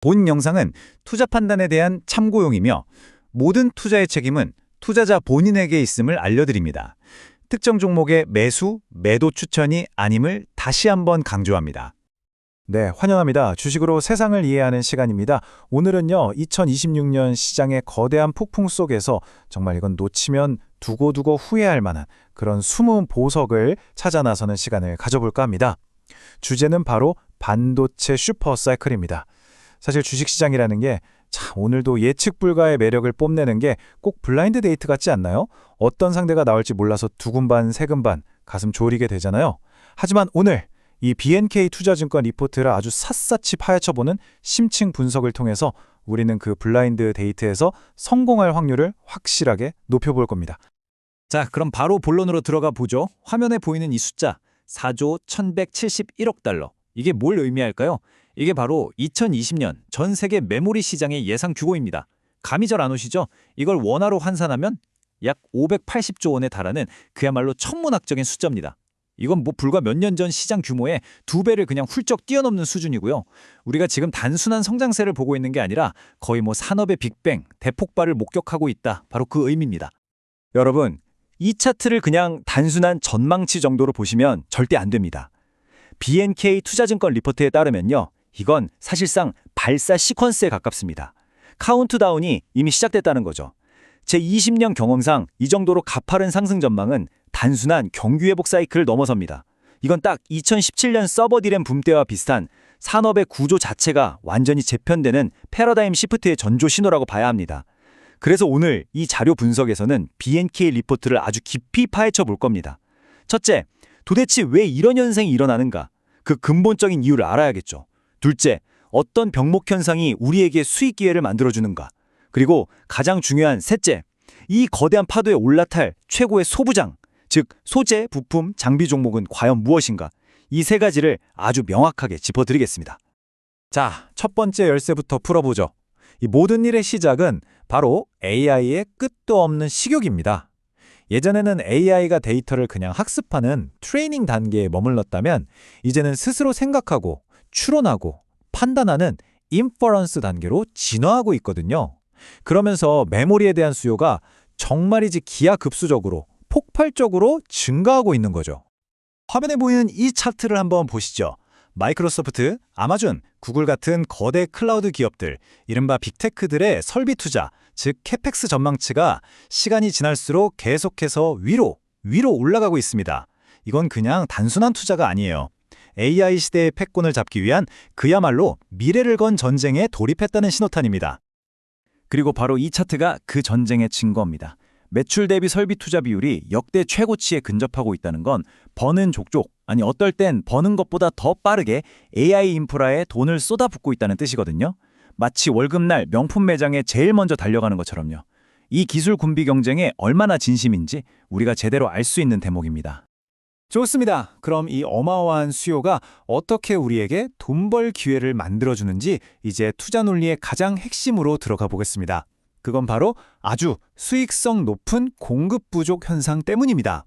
본 영상은 투자 판단에 대한 참고용이며 모든 투자의 책임은 투자자 본인에게 있음을 알려드립니다. 특정 종목의 매수, 매도 추천이 아님을 다시 한번 강조합니다. 네, 환영합니다. 주식으로 세상을 이해하는 시간입니다. 오늘은요, 2026년 시장의 거대한 폭풍 속에서 정말 이건 놓치면 두고두고 후회할 만한 그런 숨은 보석을 찾아 나서는 시간을 가져볼까 합니다. 주제는 바로 반도체 슈퍼사이클입니다. 사실 주식시장이라는 게 참, 오늘도 예측 불가의 매력을 뽐내는 게 꼭 블라인드 데이트 같지 않나요? 어떤 상대가 나올지 몰라서 두근반, 세근반, 가슴 졸이게 되잖아요. 하지만 오늘 이 BNK 투자증권 리포트를 아주 샅샅이 파헤쳐보는 심층 분석을 통해서 우리는 그 블라인드 데이트에서 성공할 확률을 확실하게 높여볼 겁니다. 자, 그럼 바로 본론으로 들어가 보죠. 화면에 보이는 이 숫자 4조 1171억 달러. 이게 뭘 의미할까요? 이게 바로 2020년 전 세계 메모리 시장의 예상 규모입니다. 감이 잘 안 오시죠? 이걸 원화로 환산하면 약 580조 원에 달하는 그야말로 천문학적인 숫자입니다. 이건 뭐 불과 몇 년 전 시장 규모의 두 배를 그냥 훌쩍 뛰어넘는 수준이고요. 우리가 지금 단순한 성장세를 보고 있는 게 아니라 거의 뭐 산업의 빅뱅, 대폭발을 목격하고 있다. 바로 그 의미입니다. 여러분, 이 차트를 그냥 단순한 전망치 정도로 보시면 절대 안 됩니다. BNK 투자증권 리포트에 따르면요. 이건 사실상 발사 시퀀스에 가깝습니다. 카운트다운이 이미 시작됐다는 거죠. 제 20년 경험상 이 정도로 가파른 상승 전망은 단순한 경기 회복 사이클을 넘어섭니다. 이건 딱 2017년 서버 디램 붐 때와 비슷한 산업의 구조 자체가 완전히 재편되는 패러다임 시프트의 전조 신호라고 봐야 합니다. 그래서 오늘 이 자료 분석에서는 BNK 리포트를 아주 깊이 파헤쳐 볼 겁니다. 첫째, 도대체 왜 이런 현상이 일어나는가? 그 근본적인 이유를 알아야겠죠. 둘째, 어떤 병목 현상이 우리에게 수익 기회를 만들어주는가? 그리고 가장 중요한 셋째, 이 거대한 파도에 올라탈 최고의 소부장, 즉 소재, 부품, 장비 종목은 과연 무엇인가? 이 세 가지를 아주 명확하게 짚어드리겠습니다. 자, 첫 번째 열쇠부터 풀어보죠. 이 모든 일의 시작은 바로 AI의 끝도 없는 식욕입니다. 예전에는 AI가 데이터를 그냥 학습하는 트레이닝 단계에 머물렀다면 이제는 스스로 생각하고 추론하고 판단하는 인퍼런스 단계로 진화하고 있거든요. 그러면서 메모리에 대한 수요가 정말이지 기하급수적으로 폭발적으로 증가하고 있는 거죠. 화면에 보이는 이 차트를 한번 보시죠. 마이크로소프트, 아마존, 구글 같은 거대 클라우드 기업들, 이른바 빅테크들의 설비 투자, 즉 캐펙스 전망치가 시간이 지날수록 계속해서 위로, 위로 올라가고 있습니다. 이건 그냥 단순한 투자가 아니에요. AI 시대의 패권을 잡기 위한 그야말로 미래를 건 전쟁에 돌입했다는 신호탄입니다. 그리고 바로 이 차트가 그 전쟁의 증거입니다. 매출 대비 설비 투자 비율이 역대 최고치에 근접하고 있다는 건 버는 족족, 아니 어떨 땐 버는 것보다 더 빠르게 AI 인프라에 돈을 쏟아붓고 있다는 뜻이거든요. 마치 월급날 명품 매장에 제일 먼저 달려가는 것처럼요. 이 기술 군비 경쟁에 얼마나 진심인지 우리가 제대로 알 수 있는 대목입니다. 좋습니다. 그럼 이 어마어마한 수요가 어떻게 우리에게 돈 벌 기회를 만들어주는지 이제 투자 논리의 가장 핵심으로 들어가 보겠습니다. 그건 바로 아주 수익성 높은 공급 부족 현상 때문입니다.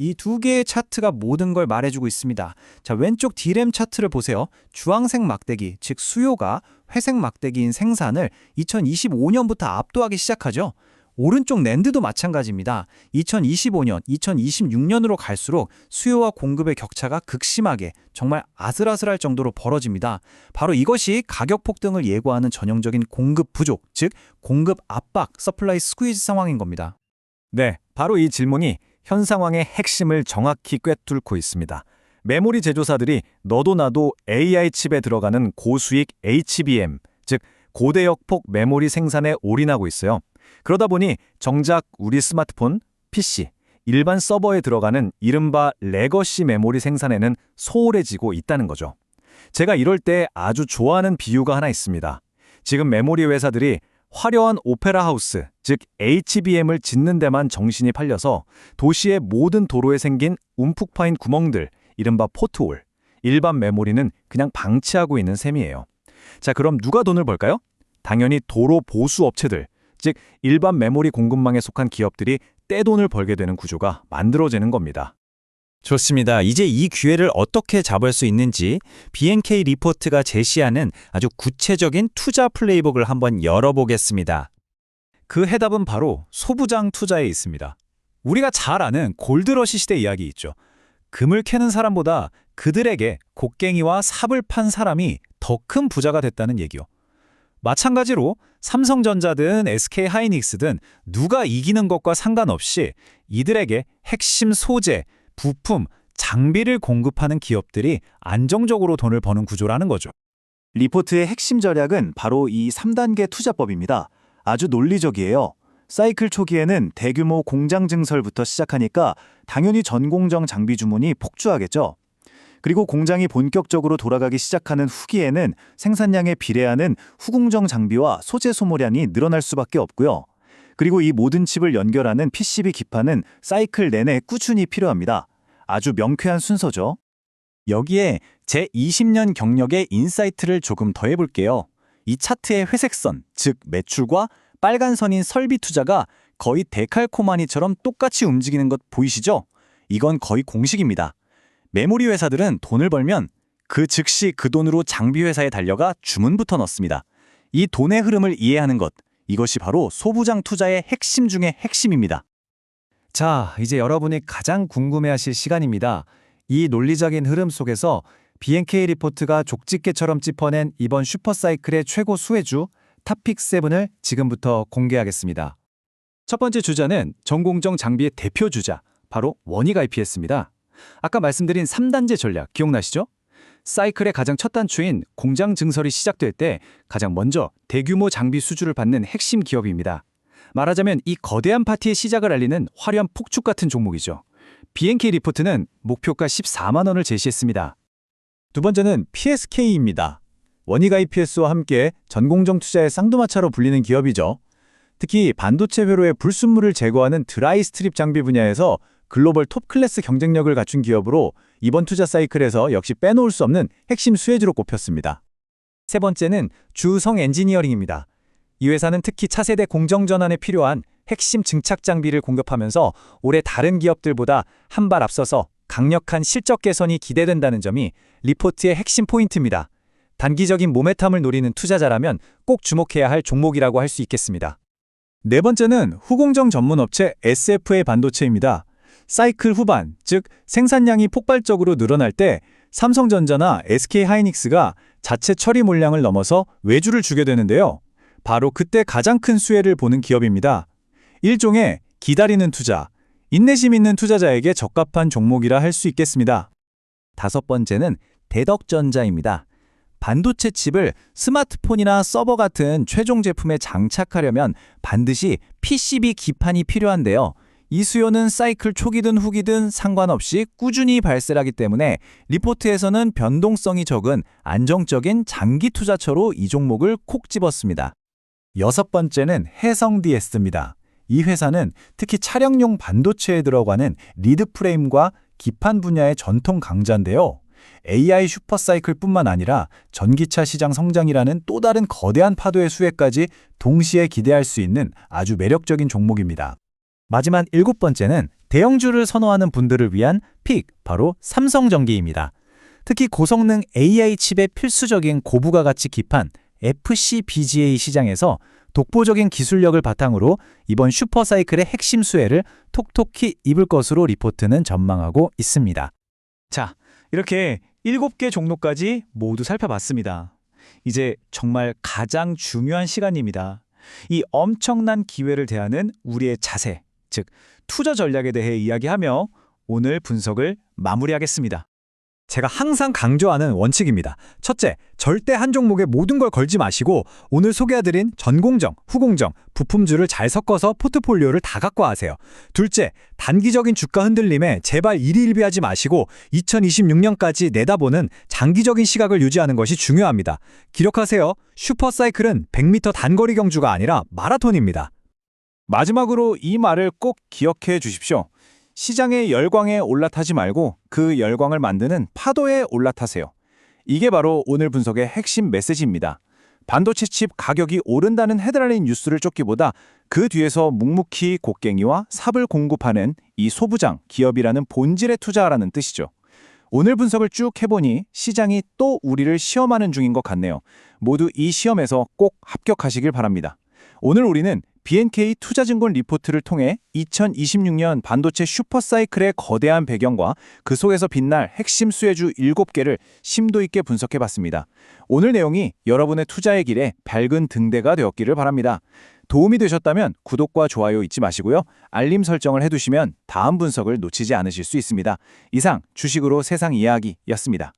이 두 개의 차트가 모든 걸 말해주고 있습니다. 자, 왼쪽 D램 차트를 보세요. 주황색 막대기, 즉 수요가 회색 막대기인 생산을 2025년부터 압도하기 시작하죠. 오른쪽 랜드도 마찬가지입니다. 2025년, 2026년으로 갈수록 수요와 공급의 격차가 극심하게 정말 아슬아슬할 정도로 벌어집니다. 바로 이것이 가격 폭등을 예고하는 전형적인 공급 부족, 즉 공급 압박, 서플라이 스퀴즈 상황인 겁니다. 네, 바로 이 질문이 현 상황의 핵심을 정확히 꿰뚫고 있습니다. 메모리 제조사들이 너도 나도 AI 칩에 들어가는 고수익 HBM, 즉 고대역폭 메모리 생산에 올인하고 있어요. 그러다 보니 정작 우리 스마트폰, PC, 일반 서버에 들어가는 이른바 레거시 메모리 생산에는 소홀해지고 있다는 거죠. 제가 이럴 때 아주 좋아하는 비유가 하나 있습니다. 지금 메모리 회사들이 화려한 오페라 하우스, 즉 HBM을 짓는 데만 정신이 팔려서 도시의 모든 도로에 생긴 움푹 파인 구멍들, 이른바 포트홀, 일반 메모리는 그냥 방치하고 있는 셈이에요. 자, 그럼 누가 돈을 벌까요? 당연히 도로 보수 업체들, 즉 일반 메모리 공급망에 속한 기업들이 떼돈을 벌게 되는 구조가 만들어지는 겁니다. 좋습니다. 이제 이 기회를 어떻게 잡을 수 있는지 BNK 리포트가 제시하는 아주 구체적인 투자 플레이북을 한번 열어보겠습니다. 그 해답은 바로 소부장 투자에 있습니다. 우리가 잘 아는 골드러시 시대 이야기 있죠. 금을 캐는 사람보다 그들에게 곡괭이와 삽을 판 사람이 더 큰 부자가 됐다는 얘기요. 마찬가지로 삼성전자든 SK 하이닉스든 누가 이기는 것과 상관없이 이들에게 핵심 소재, 부품, 장비를 공급하는 기업들이 안정적으로 돈을 버는 구조라는 거죠. 리포트의 핵심 전략은 바로 이 3단계 투자법입니다. 아주 논리적이에요. 사이클 초기에는 대규모 공장 증설부터 시작하니까 당연히 전공정 장비 주문이 폭주하겠죠. 그리고 공장이 본격적으로 돌아가기 시작하는 후기에는 생산량에 비례하는 후공정 장비와 소재 소모량이 늘어날 수밖에 없고요. 그리고 이 모든 칩을 연결하는 PCB 기판은 사이클 내내 꾸준히 필요합니다. 아주 명쾌한 순서죠. 여기에 제 20년 경력의 인사이트를 조금 더 해볼게요. 이 차트의 회색선, 즉 매출과 빨간 선인 설비 투자가 거의 데칼코마니처럼 똑같이 움직이는 것 보이시죠? 이건 거의 공식입니다. 메모리 회사들은 돈을 벌면 그 즉시 그 돈으로 장비 회사에 달려가 주문부터 넣습니다. 이 돈의 흐름을 이해하는 것, 이것이 바로 소부장 투자의 핵심 중의 핵심입니다. 자, 이제 여러분이 가장 궁금해하실 시간입니다. 이 논리적인 흐름 속에서 BNK 리포트가 족집게처럼 짚어낸 이번 슈퍼사이클의 최고 수혜주 탑픽 7을 지금부터 공개하겠습니다. 첫 번째 주자는 전공정 장비의 대표 주자, 바로 원익 IPS입니다. 아까 말씀드린 3단제 전략 기억나시죠? 사이클의 가장 첫 단추인 공장 증설이 시작될 때 가장 먼저 대규모 장비 수주를 받는 핵심 기업입니다. 말하자면 이 거대한 파티의 시작을 알리는 화려한 폭죽 같은 종목이죠. BNK 리포트는 목표가 14만 원을 제시했습니다. 두 번째는 PSK입니다. 원익 IPS와 함께 전공정 투자의 쌍두마차로 불리는 기업이죠. 특히 반도체 회로의 불순물을 제거하는 드라이 스트립 장비 분야에서 글로벌 톱 클래스 경쟁력을 갖춘 기업으로 이번 투자 사이클에서 역시 빼놓을 수 없는 핵심 수혜주로 꼽혔습니다. 세 번째는 주성 엔지니어링입니다. 이 회사는 특히 차세대 공정 전환에 필요한 핵심 증착 장비를 공급하면서 올해 다른 기업들보다 한 발 앞서서 강력한 실적 개선이 기대된다는 점이 리포트의 핵심 포인트입니다. 단기적인 모메텀을 노리는 투자자라면 꼭 주목해야 할 종목이라고 할 수 있겠습니다. 네 번째는 후공정 전문 업체 SFA 반도체입니다. 사이클 후반, 즉 생산량이 폭발적으로 늘어날 때 삼성전자나 SK 하이닉스가 자체 처리 물량을 넘어서 외주를 주게 되는데요. 바로 그때 가장 큰 수혜를 보는 기업입니다. 일종의 기다리는 투자, 인내심 있는 투자자에게 적합한 종목이라 할 수 있겠습니다. 다섯 번째는 대덕전자입니다. 반도체 칩을 스마트폰이나 서버 같은 최종 제품에 장착하려면 반드시 PCB 기판이 필요한데요. 이 수요는 사이클 초기든 후기든 상관없이 꾸준히 발생하기 때문에 리포트에서는 변동성이 적은 안정적인 장기 투자처로 이 종목을 콕 집었습니다. 여섯 번째는 해성 DS입니다. 이 회사는 특히 차량용 반도체에 들어가는 리드 프레임과 기판 분야의 전통 강자인데요. AI 슈퍼사이클뿐만 아니라 전기차 시장 성장이라는 또 다른 거대한 파도의 수혜까지 동시에 기대할 수 있는 아주 매력적인 종목입니다. 마지막 일곱 번째는 대형주를 선호하는 분들을 위한 픽, 바로 삼성전기입니다. 특히 고성능 AI 칩의 필수적인 고부가 가치 기판 FCBGA 시장에서 독보적인 기술력을 바탕으로 이번 슈퍼사이클의 핵심 수혜를 톡톡히 입을 것으로 리포트는 전망하고 있습니다. 자, 이렇게 7개 종목까지 모두 살펴봤습니다. 이제 정말 가장 중요한 시간입니다. 이 엄청난 기회를 대하는 우리의 자세, 즉 투자 전략에 대해 이야기하며 오늘 분석을 마무리하겠습니다. 제가 항상 강조하는 원칙입니다. 첫째, 절대 한 종목에 모든 걸 걸지 마시고 오늘 소개해드린 전공정, 후공정, 부품주를 잘 섞어서 포트폴리오를 다 갖고 하세요. 둘째, 단기적인 주가 흔들림에 제발 일희일비하지 마시고 2026년까지 내다보는 장기적인 시각을 유지하는 것이 중요합니다. 기록하세요. 슈퍼사이클은 100m 단거리 경주가 아니라 마라톤입니다. 마지막으로 이 말을 꼭 기억해 주십시오. 시장의 열광에 올라타지 말고 그 열광을 만드는 파도에 올라타세요. 이게 바로 오늘 분석의 핵심 메시지입니다. 반도체 칩 가격이 오른다는 헤드라인 뉴스를 쫓기보다 그 뒤에서 묵묵히 곡괭이와 삽을 공급하는 이 소부장 기업이라는 본질에 투자하라는 뜻이죠. 오늘 분석을 쭉 해보니 시장이 또 우리를 시험하는 중인 것 같네요. 모두 이 시험에서 꼭 합격하시길 바랍니다. 오늘 우리는 BNK 투자증권 리포트를 통해 2026년 반도체 슈퍼사이클의 거대한 배경과 그 속에서 빛날 핵심 수혜주 7개를 심도 있게 분석해 봤습니다. 오늘 내용이 여러분의 투자의 길에 밝은 등대가 되었기를 바랍니다. 도움이 되셨다면 구독과 좋아요 잊지 마시고요. 알림 설정을 해두시면 다음 분석을 놓치지 않으실 수 있습니다. 이상 주식으로 세상 이야기였습니다.